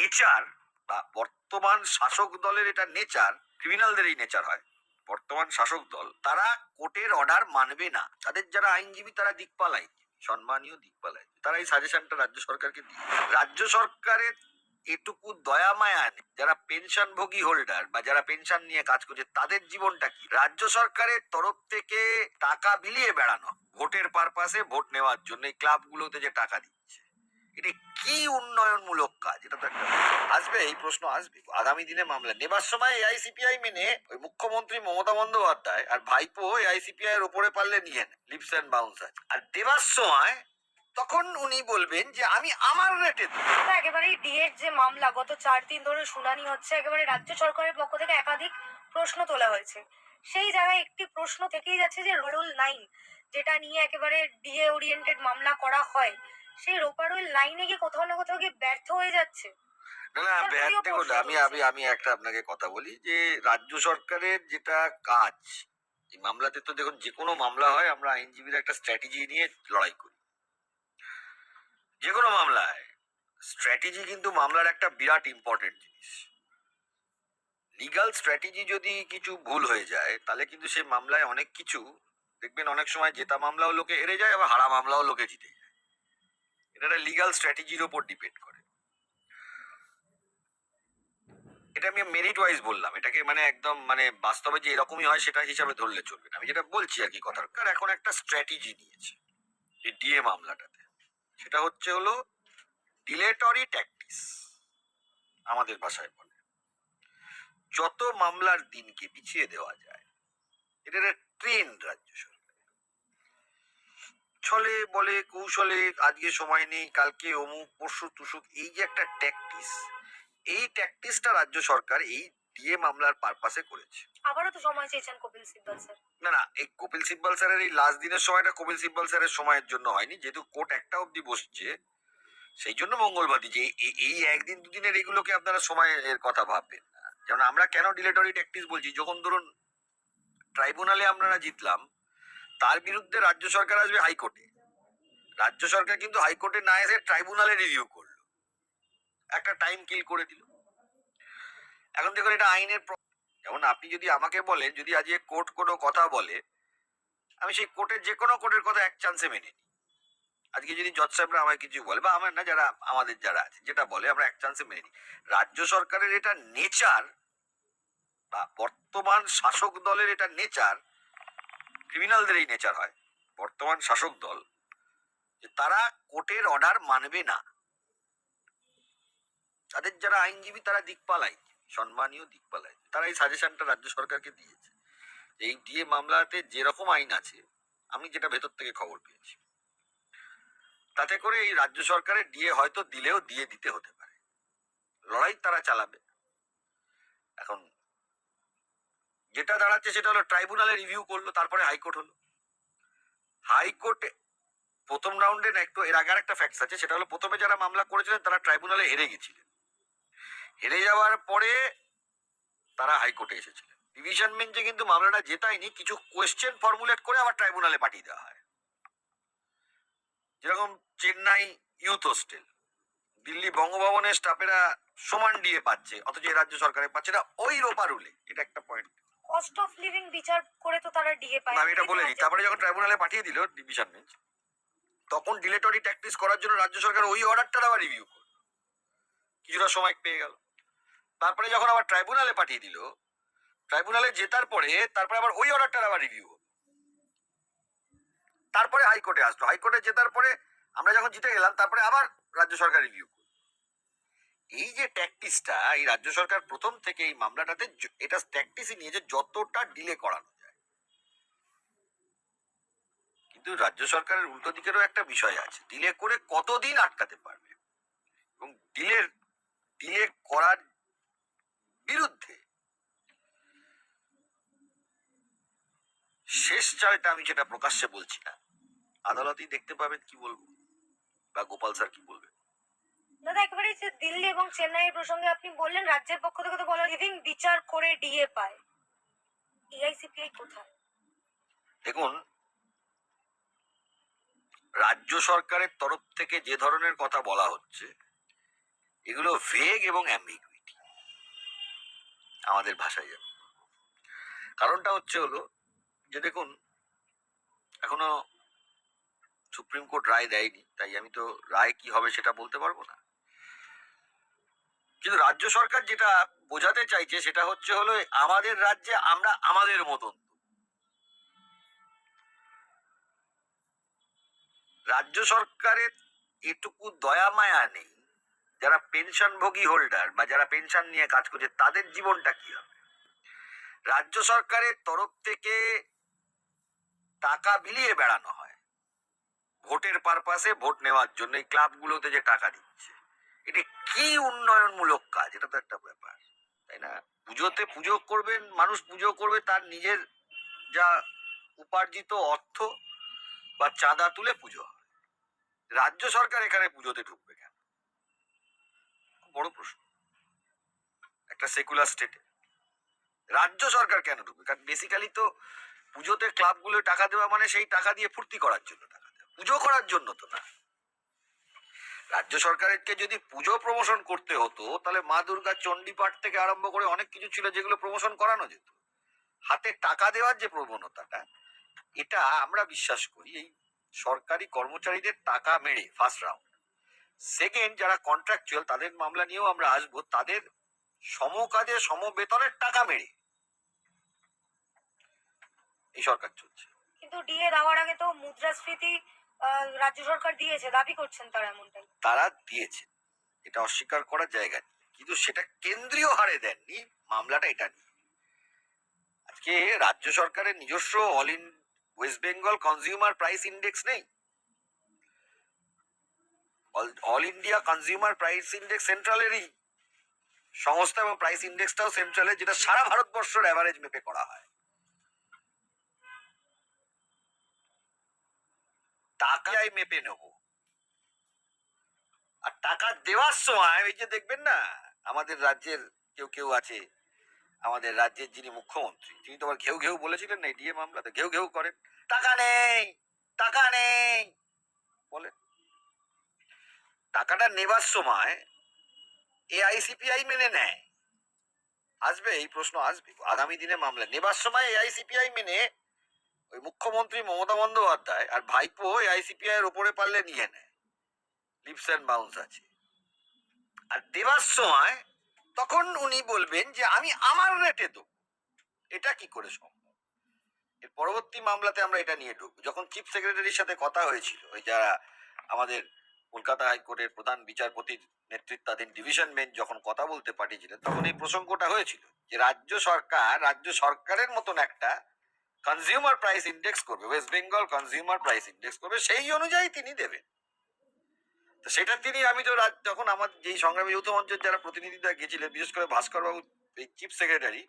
Nature বা বর্তমান শাসক দলের এটা নেচার ক্রিমিনালদের এই নেচার হয়। বর্তমান শাসক দল, তারা কোর্টের অর্ডার মানবে না। তাদের যারা আইনজীবী, তারা আইনজীবী সম্মানীয় আইনজীবী তারা এই সাজেশনটা রাজ্য সরকারকে দিয়ে রাজ্য সরকারের এটুকু দয়া, মায়া নেই। যারা পেনশন ভোগী হোল্ডার বা যারা পেনশন নিয়ে কাজ করছে, তাদের জীবনটা কি? রাজ্য সরকারের তরফ থেকে টাকা বিলিয়ে বেড়ানো, ভোটের পারপাসে ভোট নেওয়ার জন্য ক্লাবগুলোতে যে টাকা দিচ্ছে। এটা কি উন্নয়নমূলক কাজ? এটা তো একটা আসবে, এই প্রশ্ন আসবে। আগামী দিনে মামলা। নেবার সময় এআইসিপিআই মেনে ওই মুখ্যমন্ত্রী মমতা বন্দ্যোপাধ্যায় আর ভাইপো এআইসিপিআই এর ওপরে পারলে নিয়ে নেন, লিপস অ্যান্ড বাউন্স আর দেবার সময় তখন উনি বলবেন যে, আমি আমার রেটে একেবারেই ডিএর যে মামলা, গত চার দিন ধরে শুনানি হচ্ছে, একেবারে রাজ্য সরকারের পক্ষ থেকে একাধিক প্রশ্ন তোলা হয়েছে। সেই জায়গায় একটি প্রশ্ন থেকেই যাচ্ছে যে, রোল নাইন, যেটা নিয়ে একেবারে ডিএ ওরিয়েন্টেড মামলা করা হয় সেই রোপারোল লাইনে গিয়ে কোথাও না কোথাও গিয়ে ব্যর্থ হয়ে যাচ্ছে। না না ব্যাট প্রিয় আমি আমি আমি একটা আপনাকে কথা বলি যে রাজ্য সরকারের যেটা কাজ এই মামলাতে তো দেখুন যে কোনো মামলা হয় আমরা আইনজীবীরা একটা স্ট্র্যাটেজি নিয়ে লড়াই করি। যে কোনো মামলায় স্ট্র্যাটেজি কিন্তু মামলার একটা বিরাট ইম্পর্টেন্ট জিনিস। লিগাল স্ট্র্যাটেজি যদি কিছু ভুল হয়ে যায় তাহলে কিন্তু সেই মামলায় অনেক কিছু দেখবেন অনেক সময় জেতা মামলাও লোকে হেরে যায় আবার হারা মামলাও লোকে জিতে যায়। এটা একটা লিগাল স্ট্র্যাটেজির ওপর ডিপেন্ড করে। এটা আমি মেরিট ওয়াইজ বললাম। এটাকে মানে একদম মানে বাস্তবে যে এরকমই হয় সেটা হিসাবে ধরলে চলবে না। আমি যেটা বলছি আর কি কথার কার এখন একটা স্ট্র্যাটেজি নিয়েছে এই ডিএ মামলাটাতে। সেটা হচ্ছে হলো ডিলেটরি ট্যাকটিস আমাদের ভাষায় বলে। যত মামলার দিনকে পিছিয়ে দেওয়া যায় এটা একটা ট্রেন্ড রাজ্য সরকার ছলে বলে কৌশলে আজকে সময় নেই কালকে অমুক পরশু তুসুক এই যে একটা ট্যাকটিস এই ট্যাকটিসটা রাজ্য সরকার এই ডিএ মামলার পারপাসে করেছে। আবারও তো সময় চেয়েছেন কপিল সিব্বল স্যার। না না এই কপিল সিব্বল স্যারের এই লাস্ট দিনের সময়টা কপিল সিব্বল স্যারের সময়ের জন্য হয়নি যেহেতু কোর্ট একটা অবধি বসছে সেই জন্য মঙ্গলবার যে এই- এই একদিন দুদিনের এগুলোকে আপনারা সময়ের কথা ভাববেন না। যেমন আমরা কেন ডিলেটরি ট্যাকটিস বলছি? যখন ধরুন ট্রাইব্যুনালে আপনারা জিতলাম তার বিরুদ্ধে রাজ্য সরকার আসবে হাইকোর্টে। রাজ্য সরকার কিন্তু হাইকোর্টে না এসে ট্রাইব্যুনালে রিভিউ করল। একটা টাইম কিল করে দিল। এখন দেখুন, এটা আইনের যেমন আপনি যদি আমাকে বলেন, যদি আজকে কোর্ট কোনো কথা বলে, আমি সেই কোর্টের যে কোনো কোর্টের কথা এক চান্সে মেনে নিই। আজকে যদি জজ সাহেবরা আমায় কিছু বলে, বা আমার না যারা, আমাদের যারা আছে, যেটা বলে, আমরা এক চান্সে মেনে নিই। রাজ্য সরকারের এটা নেচার বা বর্তমান শাসক দলের এটা নেচার ক্রিমিনালদের এই নেচার হয়। বর্তমান শাসক দল, যে তারা কোর্টের অর্ডার মানবে না। তাদের যারা আইনজীবী, তারা দিকপাল আইনজীবী সম্মানীয় দিকপাল আইনজীবী তারা এই সাজেশনটা রাজ্য সরকারকে দিয়েছে। এই ডিএ মামলাতে যেরকম আইন আছে, আমি যেটা ভেতর থেকে খবর পেয়েছি। তাতে করে এই রাজ্য সরকারের ডিএ হয়তো দিলেও দিয়ে দিতে হতে পারে। লড়াই তারা চালাবে। এখন যেটা দাঁড়াচ্ছে সেটা হলো ট্রাইব্যুনালে রিভিউ করল, তারপরে হাইকোর্ট হলো। হাইকোর্টে প্রথম রাউন্ডে একটু, এর আগে একটা ফ্যাক্টস আছে, সেটা হলো প্রথমে যারা মামলা করেছিলেন তারা ট্রাইব্যুনালে হেরে গেছিলেন। হেরে যাওয়ার পরে তারা হাইকোর্টে এসেছিলেন। ডিভিশন বেঞ্চে কিন্তু মামলাটা জেতায়নি, কিছু কোয়েশ্চেন ফর্মুলেট করে আবার ট্রাইব্যুনালে পাঠিয়ে দেওয়া হয়। যেরকম চেন্নাই ইউথ হোস্টেল দিল্লি বঙ্গভবনের স্টাফেরা সমান ডিএ পাচ্ছে, অথচ রাজ্য সরকারে পাচ্ছে না, ওই রোপা রুলে এটা একটা পয়েন্ট কস্ট অফ লিভিং বিচার করে তো তারা ডিএ পায়। আমি এটা বলে দিই তারপরে যখন ট্রাইব্যুনালে পাঠিয়ে দিল ডিভিশন বেঞ্চ তখন ডিলেটরি ট্যাকটিস করার জন্য রাজ্য সরকার ওই অর্ডারটা আবার রিভিউ করল। কিছুটা সময় পেয়ে গেল। তারপরে যখন আবার ট্রাইব্যুনালে পাঠিয়ে দিল ট্রাইব্যুনালে জেতার পরে তারপরে আবার ওই অর্ডারটার আবার রিভিউ তারপরে হাইকোর্টে আসলো। হাইকোর্টে জেতার পরে আমরা যখন জিতে গেলাম, তারপরে আবার রাজ্য সরকার রিভিউ এই যে ট্যাকটিসটা এই রাজ্য সরকার প্রথম থেকে এই মামলাটাতে এটা ট্যাকটিসই নিয়ে যে যতটা ডিলে করানো যায়। কিন্তু রাজ্য সরকারের উল্টো দিকেরও একটা বিষয় আছে। ডিলে করে কতদিন আটকাতে পারবে? এবং ডিলের ডিলে করার বিরুদ্ধে শেষ চালটা আমি যেটা প্রকাশ্যে বলছি না। আদালতেই দেখতে পাবেন কি বলব? বা গোপাল স্যার কি বলবেন? দাদা, একেবারে যে দিল্লি এবং প্রসঙ্গে আপনি বললেন, রাজ্যের পক্ষ থেকে তো বলা লিভিং বিচার করে ডিএ পায়। এআইসিপিআই কোথায়? দেখুন, রাজ্য সরকারের তরফ থেকে যে ধরনের কথা বলা হচ্ছে, এগুলো ভেগ এবং অ্যাম্বিগুইটি আমাদের ভাষায় যাবে কারণটা হচ্ছে হলো, যে দেখুন, এখনও সুপ্রিম কোর্ট রায় দেয়নি, তাই আমি তো রায় কি হবে সেটা বলতে পারব না। কিন্তু রাজ্য সরকার যেটা বোঝাতে চাইছে সেটা হচ্ছে হলো আমাদের রাজ্যে আমরা আমাদের মতন। রাজ্য সরকারের এটুকু দয়া, মায়া নেই। যারা পেনশনভোগী হোল্ডার বা যারা পেনশন নিয়ে কাজ করছে, তাদের জীবনটা কি হবে? রাজ্য সরকারের তরফ থেকে টাকা বিলিয়ে বেড়ানো হয়। ভোটের পারপাসে ভোট নেওয়ার জন্য এই ক্লাবগুলোতে যে টাকা দিচ্ছে। এটা কি উন্নয়নমূলক কাজ? এটা তো একটা ব্যাপার, তাই না? পুজোতে পুজো করবেন, মানুষ পুজো করবে, তার নিজের যা উপার্জিত অর্থ বা চাঁদা তুলে পুজো রাজ্য সরকার এখানে পুজোতে ঢুকবে কেন? বড় প্রশ্ন। একটা সেকুলার স্টেটে রাজ্য সরকার কেন ঢুকবে? কারণ বেসিক্যালি তো পুজোতে ক্লাবগুলো টাকা দেওয়া মানে সেই টাকা দিয়ে ফুর্তি করার জন্য টাকা দেওয়া। পুজো করার জন্য তো না। রাজ্য সরকারকে যদি পুজো প্রমোশন করতে হতো, তাহলে মা দুর্গা চণ্ডীপাঠ থেকে আরম্ভ করে অনেক কিছু ছিল যেগুলো প্রমোশন করানো যেত। হাতে টাকা দেওয়ার যে প্রবণতাটা, এটা আমরা বিশ্বাস করি এই সরকারি কর্মচারীদের টাকা মেরে ফার্স্ট রাউন্ড সেকেন্ড যারা কন্ট্রাকচুয়াল তাদের মামলা নিয়েও আমরা আসব, তাদের সমকাজে, সমবেতনের টাকা মেরে এই সরকার চলছে। কিন্তু ডিএ দেওয়ার আগে তো মুদ্রাস্ফীতি রাজ্য সরকার দিয়েছে, দাবি করছেন তারা এমনটাই। তারা দিয়েছে। এটা অস্বীকার করার জায়গা কিন্তু সেটা কেন্দ্রীয় হারে দেননি, মামলাটা এটা নিয়ে। আজকে রাজ্য সরকারের নিজস্ব all in West Bengal consumer price index নেই। All India consumer price index সেন্ট্রালেরই সংস্থা এবং প্রাইস ইন্ডেক্সটাও সেন্ট্রালের, যেটা সারা ভারতবর্ষের অ্যাভারেজ মেপে করা হয়। টাকায় মেপে নেব। আর টাকা দেওয়ার সময় ওই যে দেখবেন না, আমাদের রাজ্যের কেউ কেউ আছে, আমাদের রাজ্যের যিনি মুখ্যমন্ত্রী, তিনি তো আবার ঘেউ ঘেউ বলেছিলেন না ডিএ মামলাতে ঘেউ ঘেউ করেন। টাকা নেই টাকা নেই, বলেন। টাকাটা নেবার সময় এ এআইসিপিআই মেনে নেয়। আসবে, এই প্রশ্ন আসবে। আগামী দিনে মামলা, নেবার সময় এ এআইসিপিআই মেনে ওই মুখ্যমন্ত্রী মমতা বন্দ্যোপাধ্যায় আর ভাইপো এআইসিপিআই এর ওপরে পারলে নিয়ে নেয় লিপস অ্যান্ড বাউন্স আছে। আর দেওয়ার সময় তখন উনি বলবেন যে, আমি আমার রেটে দেবো। এটা কি করে সম্ভব? এর পরবর্তী মামলাতে আমরা এটা নিয়ে ঢুকবো। যখন চিফ সেক্রেটারির সাথে কথা হয়েছিল, ওই যারা আমাদের কলকাতা হাইকোর্টের প্রধান বিচারপতির নেতৃত্বাধীন ডিভিশন বেঞ্চ যখন কথা বলতে পাঠিয়েছিলেন, তখন এই প্রসঙ্গটা হয়েছিল যে, রাজ্য সরকার, রাজ্য সরকারের মতন একটা কনজিউমার প্রাইস ইন্ডেক্স করবে West Bengal consumer price index করবে, সেই অনুযায়ী তিনি দেবেন। তো সেটা তিনি, আমি তো যখন আমার যেই সংগ্রামী যৌথ মঞ্চের যারা প্রতিনিধিরা গেছিলেন, বিশেষ করে ভাস্কর বাবু এই চিফ সেক্রেটারি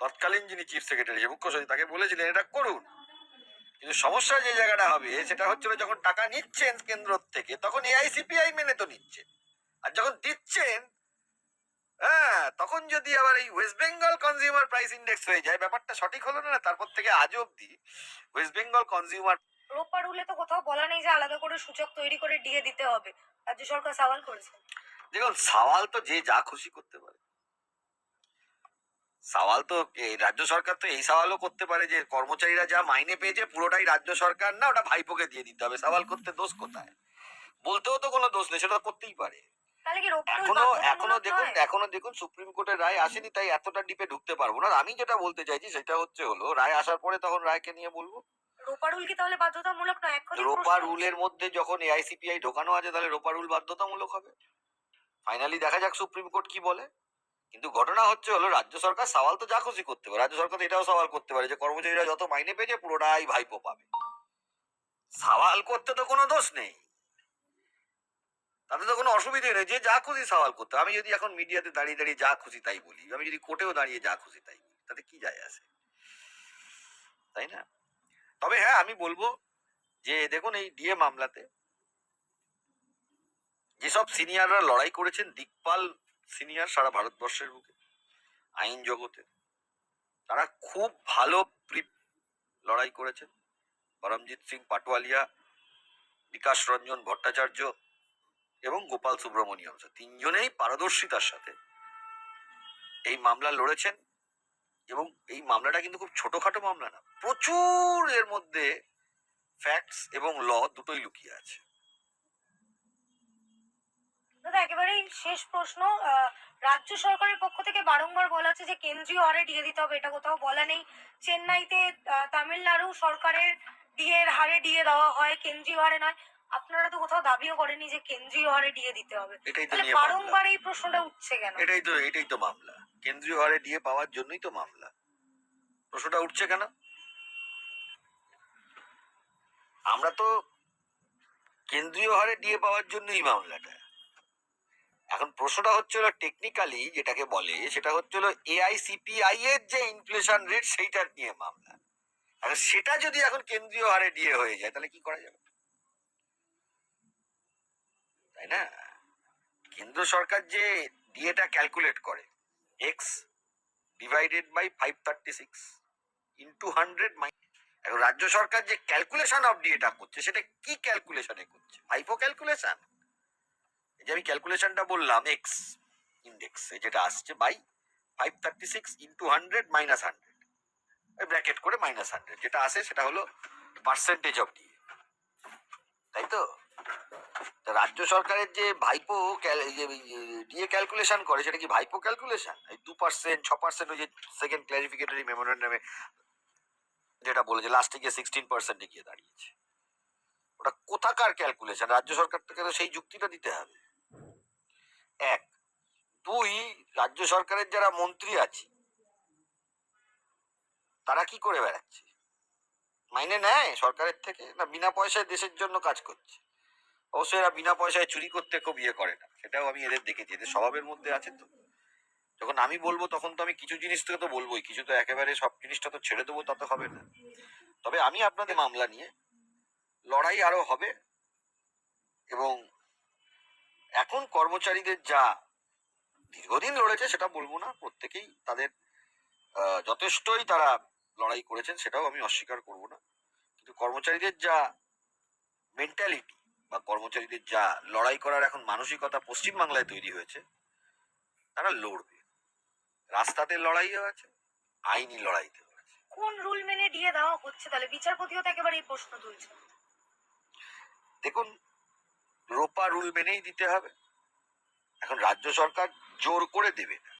তৎকালীন যিনি চিফ সেক্রেটারি মুখ্য সচিব, তাকে বলেছিলেন, এটা করুন। কিন্তু সমস্যা যে জায়গাটা হবে, সেটা হচ্ছিল যখন টাকা নিচ্ছেন কেন্দ্র থেকে, তখন এআইসিপিআই মেনে তো নিচ্ছে। আর যখন দিচ্ছেন হ্যাঁ তখন যদি আবার এই West Bengal consumer price index হয়ে যায় ব্যাপারটা সঠিক হলো না তারপর থেকে আজ অব্দি ওয়েস্ট বেঙ্গল কনজিউমার রুলে তো কোথাও বলা নেই যে আলাদা করে সূচক তৈরি করে ডিএ দিতে হবে। রাজ্য সরকার সওয়াল করেছে। দেখুন সওয়াল তো যে যা খুশি করতে পারে। সওয়াল তো এই রাজ্য সরকার তো এই সওয়ালও করতে পারে যে কর্মচারীরা যা মাইনে পেয়েছে পুরোটাই রাজ্য সরকার না ওটা ভাইপোকে দিয়ে দিতে হবে। সওয়াল করতে দোষ কোথায়? বলতেও তো কোনো দোষ নেই সেটা করতেই পারে। এখনও এখনও দেখুন এখনও দেখুন সুপ্রিম কোর্টের রায় আসেনি তাই এতটা ডিপে ঢুকতে পারব না। আমি যেটা বলতে চাইছি সেটা হচ্ছে হলো রায় আসার পরে তখন রায়কে নিয়ে বলব। রোপা রুল কি তাহলে বাধ্যতামূলক নয়? এখন রোপা রুলের মধ্যে যখন এআইসিপিআই ঢোকানো আছে তাহলে রোপা রুল বাধ্যতামূলক হবে। ফাইনালি দেখা যাক সুপ্রিম কোর্ট কি বলে। কিন্তু ঘটনা হচ্ছে হলো রাজ্য সরকার সওয়াল তো যা খুশি করতে পারে। রাজ্য সরকার এটাও সওয়াল করতে পারে যে কর্মচারীরা যত মাইনে পেয়েছে পুরোটাই ভাইপো পাবে। সওয়াল করতে তো কোনো দোষ নেই। তাতে তো কোনো অসুবিধে নেই। যে যা খুশি সওয়াল করতে আমি যদি এখন মিডিয়াতে দাঁড়িয়ে দাঁড়িয়ে যা খুশি তাই বলি, আমি যদি কোর্টেও দাঁড়িয়ে যা খুশি তাই বলি, তাতে কি যায় আসে তাই না? তবে হ্যাঁ আমি বলব যে দেখুন এই ডিএ মামলাতে যেসব সিনিয়ররা লড়াই করেছেন, দিকপাল সিনিয়র সারা ভারতবর্ষের বুকে, আইন জগতে, তারা খুব ভালো প্রিপ লড়াই করেছেন। পরমজিৎ সিং পাটোয়ালিয়া, বিকাশ রঞ্জন ভট্টাচার্য এবং গোপাল সুব্রমণিয়ম তিনজনেই পারদর্শিতার সাথে এই মামলা লড়েছেন এবং এই মামলাটা কিন্তু খুব ছোটখাটো মামলা না, প্রচুর এর মধ্যে ফ্যাক্টস এবং ল দুটোই লুকিয়ে আছে। দাদা, একেবারেই শেষ প্রশ্ন রাজ্য সরকারের পক্ষ থেকে বারংবার বলা হচ্ছে যে কেন্দ্রীয় হারে ডিএ দিতে হবে, এটা কোথাও বলা নেই। চেন্নাইতে তামিলনাড়ু সরকারের ডিএ এর হারে ডিএ দেওয়া হয়, কেন্দ্রীয় হারে নয়। আপনারা তো কোথাও দাবিও করেনি যে কেন্দ্রীয় হারে ডিএ দিতে হবে। এটাই তো নিয়ে বারংবার এই প্রশ্নটা উঠছে কেন? এটাই তো এটাই তো মামলা। কেন্দ্রীয় হারে দিয়ে পাওয়ার জন্যই তো মামলা। প্রশ্নটা উঠছে কেন? আমরা তো কেন্দ্রীয় হারে দিয়ে পাওয়ার জন্যই মামলাটা। এখন প্রশ্নটা হচ্ছে হলো টেকনিক্যালি যেটাকে বলে সেটা হচ্ছে হলো এআইসিপিআই এর যে ইনফ্লেশন রেট সেইটার নিয়ে মামলা। এখন সেটা যদি এখন কেন্দ্রীয় হারে দিয়ে হয়ে যায় তাহলে কি করা যাবে? তাই না? কেন্দ্র সরকার যে ডিএটা ক্যালকুলেট করে X divided by five thirty six into hundred এখন রাজ্য সরকার যে ক্যালকুলেশন অফ ডিএটা করছে, সেটা কি ক্যালকুলেশনে করছে? ফাইভও ক্যালকুলেশন এই যে আমি ক্যালকুলেশনটা বললাম এক্স ইন্ডেক্স যেটা আসছে by five thirty six into hundred minus hundred bracket করে মাইনাস হান্ড্রেড যেটা আসে সেটা হলো পার্সেন্টেজ অফ ডিএ তাই তা? রাজ্য সরকারের যে ভাইপো ডিএ ক্যালকুলেশন করে, সেটা কি ভাইপো ক্যালকুলেশন এই দু পার্সেন্ট ছ পার্সেন্ট ওই যে সেকেন্ড ক্লারিফিকেটরি মেমোরেন্ডামে যেটা বলেছে লাস্টে গিয়ে সিক্সটিন পার্সেন্টে গিয়ে দাঁড়িয়েছে। ওটা কোথাকার ক্যালকুলেশন রাজ্য সরকার থেকে তো সেই যুক্তিটা দিতে হবে। এক। দুই, রাজ্য সরকারের যারা মন্ত্রী আছে, তারা কি করে বেড়াচ্ছে? মাইনে নেয় সরকারের থেকে? না বিনা পয়সায় দেশের জন্য কাজ করছে? অবশ্যই এরা বিনা পয়সায় চুরি করতে খুব ইয়ে করে না। সেটাও আমি এদের দেখেছি, এদের স্বভাবের মধ্যে আছে তো। যখন আমি বলব, তখন তো আমি কিছু জিনিস থেকে তো বলবোই, কিছু তো একেবারে সব জিনিসটা তো ছেড়ে দেবো, তা তো হবে না। তবে আমি আপনাদের মামলা নিয়ে লড়াই আরও হবে এবং এখন কর্মচারীদের যা দীর্ঘদিন লড়েছে সেটা বলব না, প্রত্যেকেই তাদের যথেষ্টই তারা লড়াই করেছেন, সেটাও আমি অস্বীকার করব না। কিন্তু কর্মচারীদের যা মেন্টালিটি বা কর্মচারীদের যা লড়াই করার এখন মানসিকতা পশ্চিমবাংলায় তৈরি হয়েছে তারা লড়বে। রাস্তাতে লড়াইও আছে আইনি লড়াইতেও আছে। কোন রুল মেনে দিয়ে দেওয়া হচ্ছে তাহলে? বিচারপতিও তো একেবারে এই প্রশ্ন তুলছে দেখুন রোপা রুল মেনেই দিতে হবে। এখন রাজ্য সরকার জোর করে দেবে না।